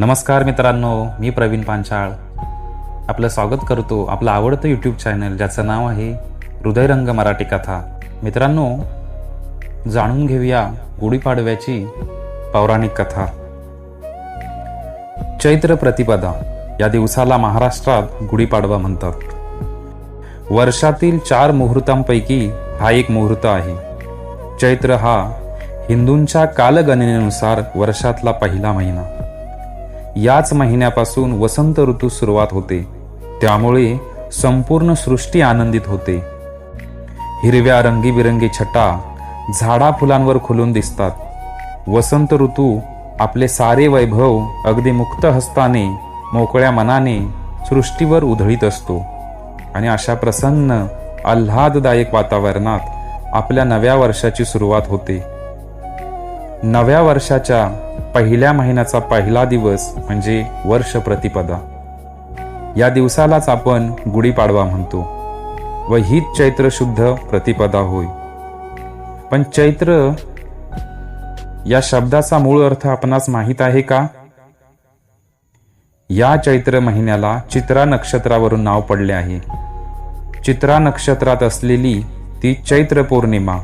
नमस्कार मित्रांनो मी प्रवीण पांचाळ. आपलं स्वागत करतो आपलं आवडतं यूट्यूब चॅनल ज्याचं नाव आहे हृदयरंग मराठी कथा. मित्रांनो जाणून घेऊया गुढीपाडव्याची पौराणिक कथा. चैत्र प्रतिपदा या दिवसाला महाराष्ट्रात गुढीपाडवा म्हणतात. वर्षातील चार मुहूर्तांपैकी हा एक मुहूर्त आहे. चैत्र हा हिंदूंच्या कालगणनेनुसार वर्षातला पहिला महिना. याच महिन्यापासून वसंत ऋतू सुरुवात होते. त्यामुळे संपूर्ण सृष्टी आनंदित होते. हिरव्या रंगीबिरंगी छटा झाडा फुलांवर खुलून दिसतात. वसंत ऋतू आपले सारे वैभव अगदी मुक्त हस्ताने मोकळ्या मनाने सृष्टीवर उधळीत असतो. आणि अशा प्रसन्न आल्हाददायक वातावरणात आपल्या नव्या वर्षाची सुरुवात होते. नव्या वर्षाच्या पहिल्या महिन्याचा पहिला दिवस म्हणजे वर्ष प्रतिपदा. या दिवसालाच आपण गुढीपाडवा म्हणतो. व हीच चैत्र शुद्ध प्रतिपदा होय. पण चैत्र या शब्दाचा मूळ अर्थ आपणास माहीत आहे का? या चैत्र महिन्याला चित्रा नक्षत्रावरून नाव पडले आहे. चित्रा नक्षत्रात असलेली ती चैत्र पौर्णिमा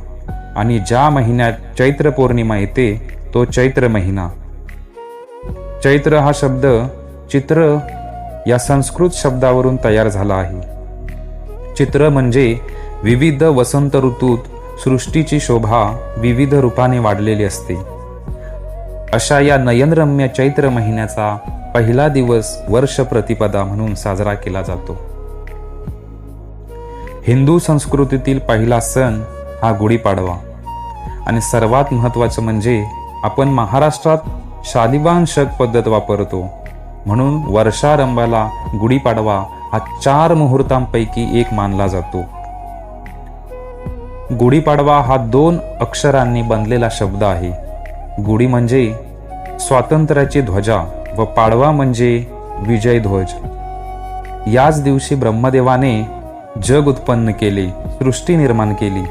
आणि ज्या महिन्यात चैत्र पौर्णिमा येते तो चैत्र महिना. चैत्र हा शब्द चित्र या संस्कृत शब्दावरून तयार झाला आहे. चित्र म्हणजे विविध वसंत ऋतूत सृष्टीची शोभा विविध रूपाने वाढलेली असते. अशा या नयनरम्य चैत्र महिन्याचा पहिला दिवस वर्ष प्रतिपदा म्हणून साजरा केला जातो. हिंदू संस्कृतीतील पहिला सण हा गुढीपाडवा. आणि सर्वात महत्वाचं म्हणजे आपण महाराष्ट्रात शालिवान शक पद्धत वापरतो. म्हणून वर्षारंभाला गुढीपाडवा हा चार मुहूर्तांपैकी एक मानला जातो. गुढीपाडवा हा दोन अक्षरांनी बनलेला शब्द आहे. गुढी म्हणजे स्वातंत्र्याची ध्वजा व पाडवा म्हणजे विजय ध्वज याच दिवशी ब्रह्मदेवाने जग उत्पन्न केले सृष्टी निर्माण केली.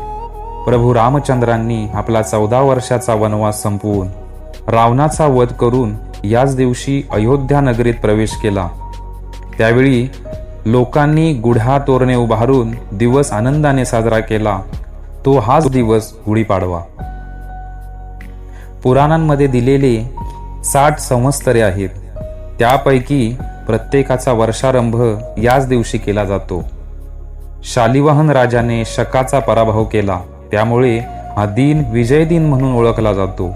प्रभू रामचंद्रांनी आपला चौदा वर्षाचा वनवास संपवून रावणाचा वध करून याच दिवशी अयोध्या नगरीत प्रवेश केला. त्यावेळी लोकांनी गुढ्या तोरणे उभारून दिवस आनंदाने साजरा केला. तो हाच दिवस गुढीपाडवा. पुराणांमध्ये दिलेले साठ संवत्सरे आहेत. त्यापैकी प्रत्येकाचा वर्षारंभ याच दिवशी केला जातो. शालिवाहन राजाने शकाचा पराभव केला. त्यामुळे हा दिन विजय दिन म्हणून ओळखला जातो.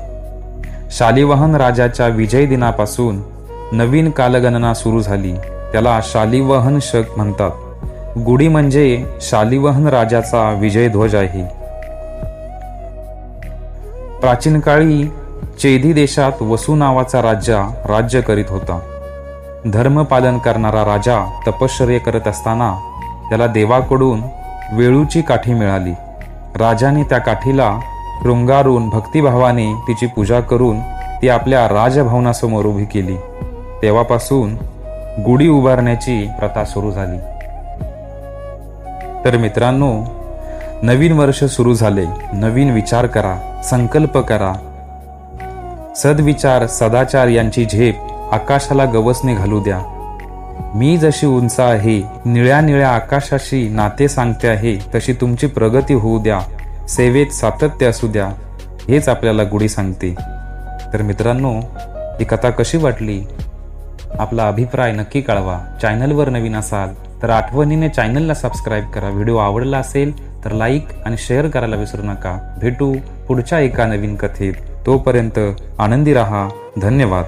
शालिवाहन राजाच्या विजय दिनापासून नवीन कालगणना सुरू झाली. त्याला शालिवाहन शक म्हणतात. गुढी म्हणजे शालिवाहन राजाचा विजय ध्वज आहे. प्राचीन काळी चेदी देशात वसू नावाचा राजा राज्य करीत होता. धर्मपालन करणारा राजा तपश्चर्य करत असताना त्याला देवाकडून वेळूची काठी मिळाली. राजाने त्या काठीला रुंगारून भक्तिभावाने तिची पूजा करून ती आपल्या राजभवनासमोर उभी केली. तेव्हापासून गुढी उभारण्याची प्रथा सुरू झाली. तर मित्रांनो नवीन वर्ष सुरू झाले. नवीन विचार करा संकल्प करा. सद्विचार सदाचार यांची झेप आकाशाला गवसने घालू द्या. मी जशी उंच आहे निळ्या निळ्या आकाशाशी नाते सांगते आहे तशी तुमची प्रगती होऊ द्या सेवेत सातत्य असू द्या हेच आपल्याला गुढी सांगते. तर मित्रांनो ही कथा कशी वाटली? आपला अभिप्राय नक्की कळवा. चॅनलवर नवीन असाल तर आठवणीने चॅनलला सबस्क्राईब करा. व्हिडिओ आवडला असेल तर लाईक आणि शेअर करायला विसरू नका. भेटू पुढच्या एका नवीन कथेत. तोपर्यंत आनंदी रहा. धन्यवाद.